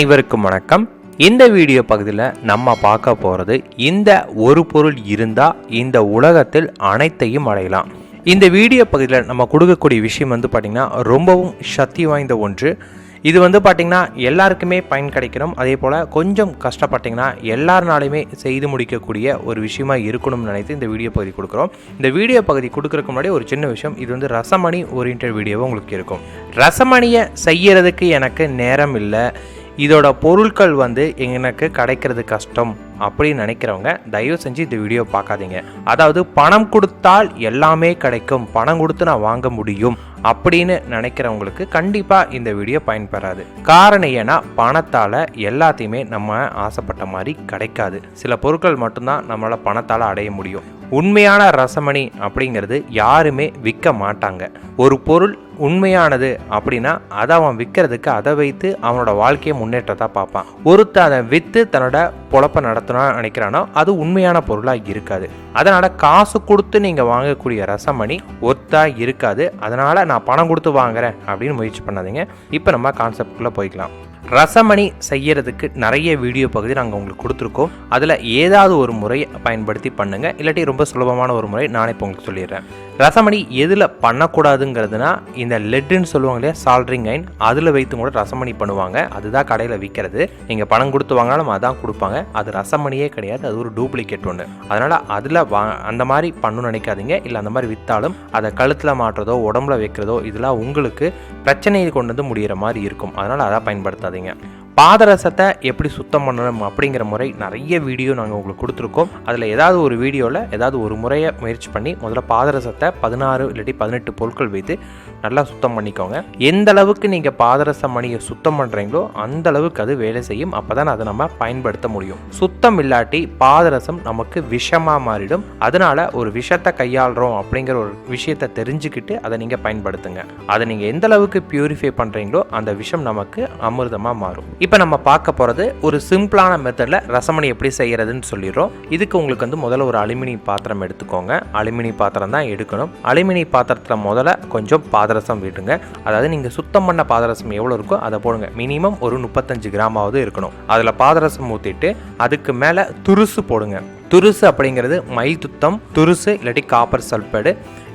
அனைவருக்கும் வணக்கம். இந்த வீடியோ பகுதியில் நம்ம பார்க்க போகிறது இந்த ஒரு பொருள் இருந்தால் இந்த உலகத்தில் அனைத்தையும் அடையலாம். இந்த வீடியோ பகுதியில் நம்ம கொடுக்கக்கூடிய விஷயம் வந்து பார்த்திங்கன்னா ரொம்பவும் சக்தி வாய்ந்த ஒன்று. இது வந்து பார்த்திங்கன்னா எல்லாருக்குமே பயன் கிடைக்கணும். அதே போல் கொஞ்சம் கஷ்டப்பட்டிங்கன்னா எல்லாருனாலையுமே செய்து முடிக்கக்கூடிய ஒரு விஷயமா இருக்கணும்னு நினைத்து இந்த வீடியோ பகுதி கொடுக்குறோம். இந்த வீடியோ பகுதி கொடுக்குறக்கு முன்னாடி ஒரு சின்ன விஷயம். இது வந்து ரசமணி ஓரியன்ட் வீடியோவும் உங்களுக்கு இருக்கும். ரசமணியை செய்யறதுக்கு எனக்கு நேரம் இல்லை. இதோட பொருட்கள் வந்து எனக்கு கிடைக்கிறது கஷ்டம் அப்படின்னு நினைக்கிறவங்க தயவு செஞ்சு இந்த வீடியோ பார்க்காதீங்க. அதாவது பணம் கொடுத்தால் எல்லாமே கிடைக்கும். பணம் கொடுத்து நான் வாங்க முடியும் அப்படின்னு நினைக்கிறவங்களுக்கு கண்டிப்பாக இந்த வீடியோ பயன்பெறாது. காரணம் ஏன்னா பணத்தால் எல்லாத்தையுமே நம்ம ஆசைப்பட்ட மாதிரி கிடைக்காது. சில பொருட்கள் மட்டும்தான் நம்மளால் பணத்தால் அடைய முடியும். உண்மையான ரசமணி அப்படிங்கிறது யாருமே விற்க மாட்டாங்க. ஒரு பொருள் உண்மையானது அப்படின்னா அதை அவன் விற்கிறதுக்கு அதை வைத்து அவனோட வாழ்க்கையை முன்னேற்றத்தை பார்ப்பான். ஒருத்த அதை விற்று தன்னோட பொழப்ப நடத்தணும்னு நினைக்கிறானோ அது உண்மையான பொருளாக இருக்காது. அதனால் காசு கொடுத்து நீங்கள் வாங்கக்கூடிய ரசமணி ஒத்தா இருக்காது. அதனால் நான் பணம் கொடுத்து வாங்குறேன் அப்படின்னு முயற்சி பண்ணாதீங்க. இப்போ நம்ம கான்செப்டுக்குள்ளே போய்க்கலாம். ரசமணி செய்யறதுக்கு நிறைய வீடியோ பகுதி நாங்கள் உங்களுக்கு கொடுத்துருக்கோம். அதில் ஏதாவது ஒரு முறையை பயன்படுத்தி பண்ணுங்கள் இல்லாட்டி ரொம்ப சுலபமான ஒரு முறை நானே இப்போ உங்களுக்கு சொல்லிடுறேன். ரசமணி எதில் பண்ணக்கூடாதுங்கிறதுனா இந்த லெட்டுன்னு சொல்லுவாங்க இல்லையா சால்ட்ரிங் ஐன் அதில் வைத்து கூட ரசமணி பண்ணுவாங்க. அதுதான் கடையில் விற்கிறது நீங்கள் பணம் கொடுத்து வாங்கினாலும் அதான் கொடுப்பாங்க. அது ரசமணியே கிடையாது. அது ஒரு டூப்ளிகேட் ஒன்று அதனால் அதில் வா அந்த மாதிரி பண்ணணும்னு நினைக்காதீங்க. இல்லை அந்த மாதிரி விற்றாலும் அதை கழுத்தில் மாட்டுறதோ உடம்புல வைக்கிறதோ இதெல்லாம் உங்களுக்கு பிரச்சனையை கொண்டு வந்து முடிகிற மாதிரி இருக்கும். அதனால் அதை பயன்படுத்தாதீங்க. It. பாதரசத்தை எப்படி சுத்தம் பண்ணணும் அப்படிங்கிற முறை நிறைய வீடியோ நாங்கள் உங்களுக்கு கொடுத்துருக்கோம். அதில் ஏதாவது ஒரு வீடியோவில் ஏதாவது ஒரு முறையை முயற்சி பண்ணி முதல்ல பாதரசத்தை பதினாறு இல்லாட்டி பதினெட்டு பொருட்கள் வைத்து நல்லா சுத்தம் பண்ணிக்கோங்க. எந்த அளவுக்கு நீங்கள் பாதரச மணியை சுத்தம் பண்ணுறீங்களோ அந்த அளவுக்கு அது வேலை செய்யும். அப்போ தான் அதை நம்ம பயன்படுத்த முடியும். சுத்தம் இல்லாட்டி பாதரசம் நமக்கு விஷமாக மாறிடும். அதனால ஒரு விஷத்தை கையாளுறோம் அப்படிங்கிற ஒரு விஷயத்தை தெரிஞ்சுக்கிட்டு அதை நீங்கள் பயன்படுத்துங்க. அதை நீங்கள் எந்த அளவுக்கு பியூரிஃபை பண்ணுறீங்களோ அந்த விஷம் நமக்கு அமிர்தமாக மாறும். இப்போ நம்ம பார்க்க போகிறது ஒரு சிம்பிளான மெத்தடில் ரசமணி எப்படி செய்கிறதுன்னு சொல்லிடுறோம். இதுக்கு உங்களுக்கு வந்து முதல்ல ஒரு அலுமினி பாத்திரம் எடுத்துக்கோங்க. அலுமினி பாத்திரம் தான் எடுக்கணும். அலுமினி பாத்திரத்தில் முதல்ல கொஞ்சம் பாதரசம் விடுங்க அதாவது நீங்கள் சுத்தம் பண்ண பாதரசம் எவ்வளோ இருக்கோ அதை போடுங்க. மினிமம் ஒரு முப்பத்தஞ்சு கிராமாவது இருக்கணும். அதில் பாதரசம் ஊற்றிட்டு அதுக்கு மேலே துருசு போடுங்க. துருசு அப்படிங்கிறது மயில் துத்தம் துருசு இல்லாட்டி காப்பர் சல்பேடு.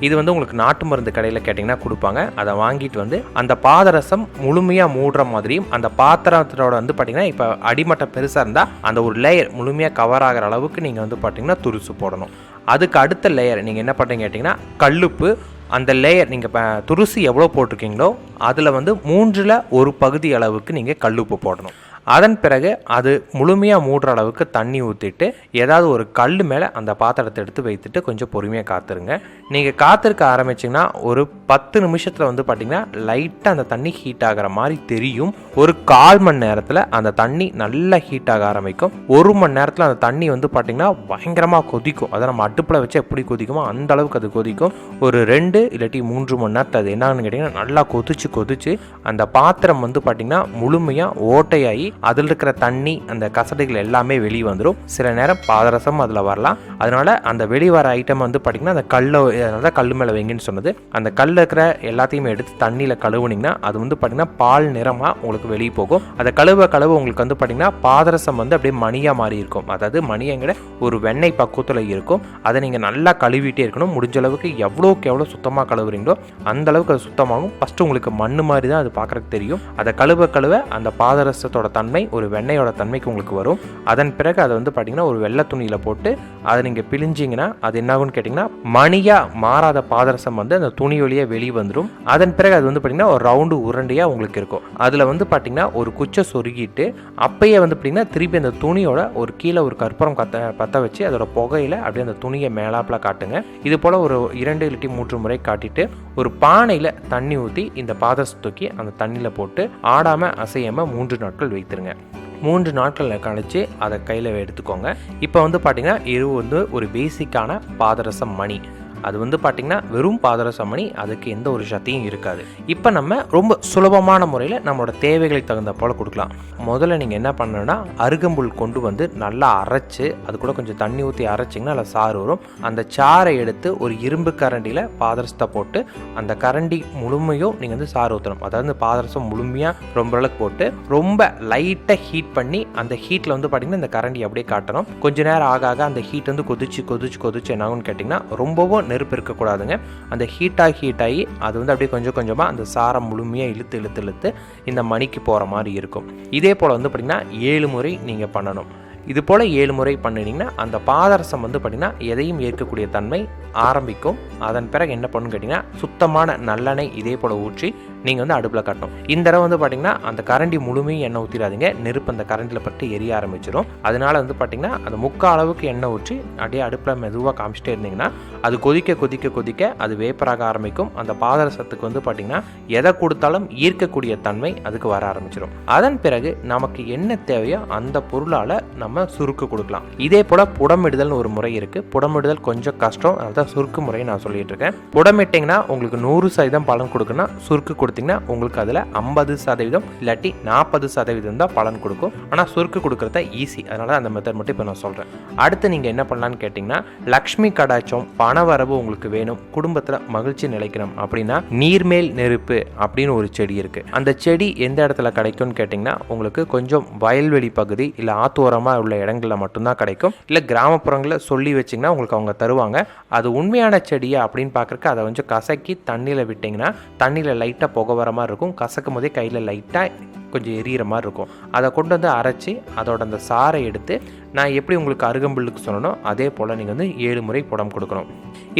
இது வந்து உங்களுக்கு நாட்டு மருந்து கடையில் கேட்டிங்கன்னா கொடுப்பாங்க. அதை வாங்கிட்டு வந்து அந்த பாதரசம் முழுமையாக மூடுற மாதிரியும் அந்த பாத்திரத்தோட வந்து பார்த்திங்கன்னா இப்போ அடிமட்டம் பெருசாக இருந்தால் அந்த ஒரு லேயர் முழுமையாக கவர் ஆகிற அளவுக்கு நீங்கள் வந்து பார்த்தீங்கன்னா துருசு போடணும். அதுக்கு அடுத்த லேயர் நீங்கள் என்ன பண்ணுறீங்க கேட்டிங்கன்னா கல்லுப்பு அந்த லேயர் நீங்கள் இப்போ துருசு எவ்வளோ போட்டிருக்கீங்களோ அதில் வந்து மூன்றில் ஒரு பகுதி அளவுக்கு நீங்கள் கல்லுப்பு போடணும். அதன் பிறகு அது முழுமையாக மூடுற அளவுக்கு தண்ணி ஊற்றிட்டு ஏதாவது ஒரு கல் மேலே அந்த பாத்திரத்தை எடுத்து வைத்துட்டு கொஞ்சம் பொறுமையாக காத்துருங்க. நீங்கள் காத்திருக்க ஆரம்பிச்சிங்கன்னா ஒரு பத்து நிமிஷத்தில் வந்து பார்த்திங்கன்னா லைட்டாக அந்த தண்ணி ஹீட் ஆகிற மாதிரி தெரியும். ஒரு கால் மணி நேரத்தில் அந்த தண்ணி நல்லா ஹீட் ஆக ஆரம்பிக்கும். ஒரு மணி நேரத்தில் அந்த தண்ணி வந்து பார்த்திங்கன்னா பயங்கரமாக கொதிக்கும். அதை நம்ம அடுப்பில் வச்சு எப்படி கொதிக்குமோ அந்த அளவுக்கு அது கொதிக்கும். ஒரு ரெண்டு இல்லாட்டி மூன்று மணி நேரத்தில் அது என்னன்னு கேட்டிங்கன்னா நல்லா கொதிச்சு கொதிச்சு அந்த பாத்திரம் வந்து பார்த்திங்கன்னா முழுமையாக ஓட்டையாகி அதில் இருக்கிற தண்ணி அந்த கசடுகள் எல்லாமே வெளியே வந்துடும் சில நேரம் பாதரசம் அதில் வரலாம். அதனால அந்த வெளி வர ஐட்டம் வந்து பார்த்திங்கன்னா அந்த கல்லை அதனால தான் கல் மேலே வைங்கன்னு சொன்னது. அந்த கல்லில் இருக்கிற எல்லாத்தையுமே எடுத்து தண்ணியில் கழுவுனீங்கன்னா அது வந்து பார்த்திங்கன்னா பால் நிறமாக உங்களுக்கு வெளியே போகும். அந்த கழுவ கழுவ உங்களுக்கு வந்து பார்த்திங்கன்னா பாதரசம் வந்து அப்படியே மணியாக மாறி இருக்கும். அதாவது மணியங்கிற ஒரு வெண்ணெய் பக்குவத்தில் இருக்கும். அதை நீங்கள் நல்லா கழுவிட்டே இருக்கணும். முடிஞ்ச அளவுக்கு எவ்வளோக்கு எவ்வளோ சுத்தமாக கழுவுறீங்களோ அந்த அளவுக்கு அது சுத்தமாகும். ஃபஸ்ட்டு உங்களுக்கு மண் மாதிரி தான் அது பார்க்குறதுக்கு தெரியும். அதை கழுவ கழுவ அந்த பாதரசத்தோட தன்மை ஒரு வெண்ணெயோட தன்மைக்கு உங்களுக்கு வரும். அதன் பிறகு அதை வந்து பார்த்தீங்கன்னா ஒரு வெள்ளை துணியில் போட்டு அதை நீங்கள் பிழிஞ்சிங்கன்னா அது என்னாகும்னு கேட்டிங்கன்னா மணியாக மாறாத பாதரசம் வந்து அந்த துணி வழியாக வெளியே வந்துடும் அதன் பிறகு அது வந்து பார்த்தீங்கன்னா ஒரு ரவுண்டு உருண்டையாக உங்களுக்கு இருக்கும். அதில் வந்து பார்த்தீங்கன்னா ஒரு குச்சை சொருகிட்டு அப்பயே வந்து பார்த்தீங்கன்னா திருப்பி அந்த துணியோட ஒரு கீழே ஒரு கற்பூரம் கத்த பற்ற வச்சு அதோட புகையில் அப்படியே அந்த துணியை மேலாப்பில் காட்டுங்க. இது போல் ஒரு இரண்டு இல்லாட்டி மூன்று முறை காட்டிட்டு ஒரு பானையில் தண்ணி ஊற்றி இந்த பாதரசம் தூக்கி அந்த தண்ணியில் போட்டு ஆடாமல் அசையாமல் மூன்று நாட்கள் வைத்து வைத்திருங்க மூன்று நாட்களில் கழித்து அதை கையில் எடுத்துக்கோங்க. இப்போ வந்து பார்த்திங்கன்னா இது வந்து ஒரு பேசிக்கான பாதரசம் மணி. அது வந்து பார்த்திங்கன்னா வெறும் பாதரச மணி அதுக்கு எந்த ஒரு சக்தியும் இருக்காது. இப்போ நம்ம ரொம்ப சுலபமான முறையில் நம்மளோட தேவைகளுக்கு தகுந்த போல் கொடுக்கலாம். முதல்ல நீங்கள் என்ன பண்ணணும்னா அருகம்புல் கொண்டு வந்து நல்லா அரைச்சி அது கூட கொஞ்சம் தண்ணி ஊற்றி அரைச்சிங்கன்னா அதில் சாறு வரும். அந்த சாறை எடுத்து ஒரு இரும்பு கரண்டியில் பாதரசத்தை போட்டு அந்த கரண்டி முழுமையும் நீங்கள் வந்து சாறு ஊற்றணும் அதாவது பாதரசம் முழுமையாக ரொம்ப அளவுக்கு போட்டு ரொம்ப லைட்டாக ஹீட் பண்ணி அந்த ஹீட்டில் வந்து பார்த்தீங்கன்னா இந்த கரண்டி அப்படியே காட்டணும். கொஞ்ச நேரம் ஆக ஆக அந்த ஹீட் வந்து கொதிச்சு கொதிச்சு கொதிச்சு என்னாகும்னு கேட்டிங்கன்னா ரொம்பவும் நெருப்பு இருக்கக்கூடாதுங்க அந்த ஹீட்டாகி ஹீட் ஆகி அது வந்து அப்படியே கொஞ்சம் கொஞ்சமாக அந்த சாரம் முழுமையாக இழுத்து இழுத்து இழுத்து இந்த மணிக்கு போகிற மாதிரி இருக்கும். இதே போல் வந்து பார்த்திங்கன்னா ஏழு முறை நீங்கள் பண்ணணும். இது போல் ஏழு முறை பண்ணினீங்கன்னா அந்த பாதரசம் வந்து பார்த்திங்கன்னா எதையும் ஏற்கக்கூடிய தன்மை ஆரம்பிக்கும். அதன் பிறகு என்ன பண்ணுன்னு கேட்டிங்கன்னா சுத்தமான நல்லெண்ணெய் இதே போல் ஊற்றி நீங்கள் வந்து அடுப்பில் கட்டணும். இந்த தடவை வந்து பார்த்திங்கன்னா அந்த கரண்டி முழுமையும் எண்ணெய் ஊற்றிடாதீங்க நெருப்பு அந்த கரண்டில் பட்டு எரிய ஆரம்பிச்சிடும் அதனால வந்து பார்த்திங்கன்னா அந்த முக்கால் அளவுக்கு எண்ணெய் ஊற்றி அப்படியே அடுப்பில் மெதுவாக காமிச்சிட்டே இருந்தீங்கன்னா அது கொதிக்க கொதிக்க கொதிக்க அது வேப்பராக ஆரம்பிக்கும். அந்த பாதரசத்துக்கு வந்து பார்த்திங்கன்னா எதை கொடுத்தாலும் ஈர்க்கக்கூடிய தன்மை அதுக்கு வர ஆரம்பிச்சிடும் அதன் பிறகு நமக்கு என்ன தேவையோ அந்த பொருளால் நம்ம சுருக்கு கொடுக்கலாம். இதே போல் புடமிடுதல்னு ஒரு முறை இருக்குது புடமிடுதல் கொஞ்சம் கஷ்டம். அதுதான் சுருக்கு முறையை நான் சொல்லிட்டு இருக்கேன். புடமிட்டிங்கன்னா உங்களுக்கு நூறு சதவீதம் பலன் கொடுக்குன்னா சுருக்கு கொடுத்து கொடுத்தீங்கன்னா உங்களுக்கு அதில் ஐம்பது சதவீதம் இல்லாட்டி நாற்பது சதவீதம் தான் பலன் கொடுக்கும். ஆனால் சுருக்கு கொடுக்குறத ஈஸி அதனால அந்த மெத்தட் மட்டும் இப்போ நான் சொல்கிறேன் அடுத்து நீங்கள் என்ன பண்ணலான்னு கேட்டிங்கன்னா லக்ஷ்மி கடாச்சம் பணவரவு உங்களுக்கு வேணும். குடும்பத்தில் மகிழ்ச்சி நிலைக்கணும். அப்படின்னா நீர்மேல் நெருப்பு அப்படின்னு ஒரு செடி இருக்குது அந்த செடி எந்த இடத்துல கிடைக்கும்னு கேட்டிங்கன்னா உங்களுக்கு கொஞ்சம் வயல்வெளி பகுதி இல்லை ஆத்தோரமாக உள்ள இடங்களில் மட்டும்தான் கிடைக்கும். இல்லை கிராமப்புறங்களில் சொல்லி வச்சிங்கன்னா உங்களுக்கு அவங்க தருவாங்க. அது உண்மையான செடியா அப்படின்னு பார்க்குறக்கு அதை கொஞ்சம் கசக்கி தண்ணியில் விட்டிங்கன்னா தண்ணியில் லைட்டாக புகை வர மாதிரி இருக்கும். கசக்கும் போதே கையில் லைட்டாக கொஞ்சம் எரியிற மாதிரி இருக்கும். அதை கொண்டு வந்து அரைச்சி அதோட அந்த சாறை எடுத்து நான் எப்படி உங்களுக்கு அருகம்புல்லுக்கு சொன்னனோ அதே போல் நீங்கள் வந்து ஏழு முறை புடம் கொடுக்கணும்.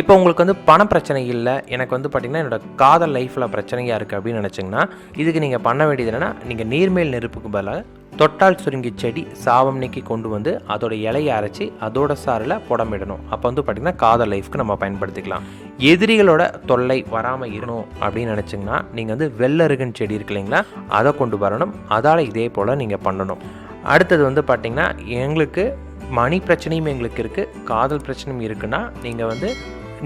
இப்போ உங்களுக்கு வந்து பண பிரச்சனை இல்லை. எனக்கு வந்து பார்த்திங்கன்னா என்னோடய காதல் லைஃப்பில் பிரச்சனையாக இருக்குது அப்படின்னு நினச்சிங்கன்னா இதுக்கு நீங்கள் பண்ண வேண்டியது என்னென்னா நீங்கள் நீர்மேல் நெருப்புக்கு பதிலாக தொட்டால் சுருங்கி செடி சாவம் நீக்கி கொண்டு வந்து அதோட இலையை அரைச்சி அதோட சாரில் புடமிடணும். அப்போ வந்து பார்த்திங்கன்னா காதல் லைஃப்க்கு நம்ம பயன்படுத்திக்கலாம். எதிரிகளோட தொல்லை வராமல் இருக்கணும் அப்படின்னு நினச்சிங்கன்னா நீங்கள் வந்து வெள்ளருகன் செடி இருக்கு இல்லைங்களா அதை கொண்டு வரணும். அதால் இதே போல் நீங்கள் பண்ணணும். அடுத்தது வந்து பார்த்திங்கன்னா எங்களுக்கு மணி பிரச்சனையும் எங்களுக்கு இருக்குது காதல் பிரச்சனையும் இருக்குன்னா நீங்கள் வந்து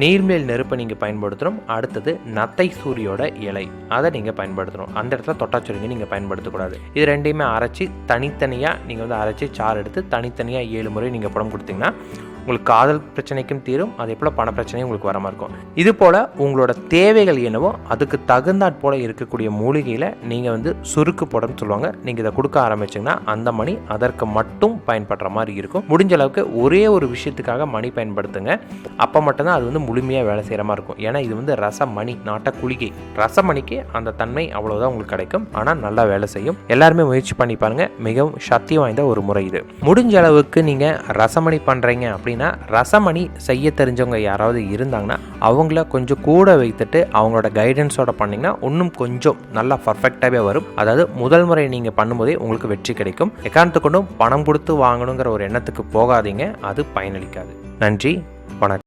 நீர்மேல் நெருப்பை நீங்கள் பயன்படுத்தணும் அடுத்தது நத்தை சூரியோட இலை. அதை நீங்கள் பயன்படுத்தணும். அந்த இடத்துல தொட்டாச்சுருங்க நீங்கள் பயன்படுத்தக்கூடாது. இது ரெண்டையுமே அரைச்சி தனித்தனியாக நீங்கள் வந்து அரைச்சி சாறு எடுத்து தனித்தனியாக ஏழு முறை நீங்கள் படம் கொடுத்தீங்கன்னா உங்களுக்கு காதல் பிரச்சனைக்கும் தீரும் அதே போல் பண பிரச்சனையும் உங்களுக்கு வராமல் இருக்கும். இது போல் உங்களோட தேவைகள் என்னவோ அதுக்கு தகுந்தாற் போல் இருக்கக்கூடிய மூலிகையில் நீங்கள் வந்து சுருக்கு போடன்னு சொல்லுவாங்க. நீங்கள் இதை கொடுக்க ஆரம்பிச்சிங்கன்னா அந்த மணி அதற்கு மட்டும் பயன்படுற மாதிரி இருக்கும். முடிஞ்ச அளவுக்கு ஒரே ஒரு விஷயத்துக்காக மணி பயன்படுத்துங்க. அப்போ மட்டும்தான் அது வந்து முழுமையாக வேலை செய்கிற மாதிரி இருக்கும். ஏன்னா இது வந்து ரசமணி நாட்ட குளிகை. ரசமணிக்கு அந்த தன்மை அவ்வளோதான் உங்களுக்கு கிடைக்கும். ஆனால் நல்லா வேலை செய்யும். எல்லாருமே முயற்சி பண்ணி பாருங்கள் மிகவும் சக்தி வாய்ந்த ஒரு முறை இது. முடிஞ்ச அளவுக்கு நீங்கள் ரசமணி பண்ணுறீங்க அப்படின்னா ரசமணி செய்ய தெரிஞ்சவங்க யாராவது இருந்தாங்கன்னா அவங்கள கொஞ்சம் கூட வைத்துட்டு அவங்களோட கைடன்ஸோட பண்ணிங்கன்னா இன்னும் கொஞ்சம் நல்லா பர்ஃபெக்டாகவே வரும். அதாவது முதல் முறை நீங்கள் பண்ணும்போதே உங்களுக்கு வெற்றி கிடைக்கும். எக்காரணத்து கொண்டும் பணம் கொடுத்து வாங்கணுங்கிற ஒரு எண்ணத்துக்கு போகாதீங்க. அது பயனளிக்காது. நன்றி. வணக்கம்.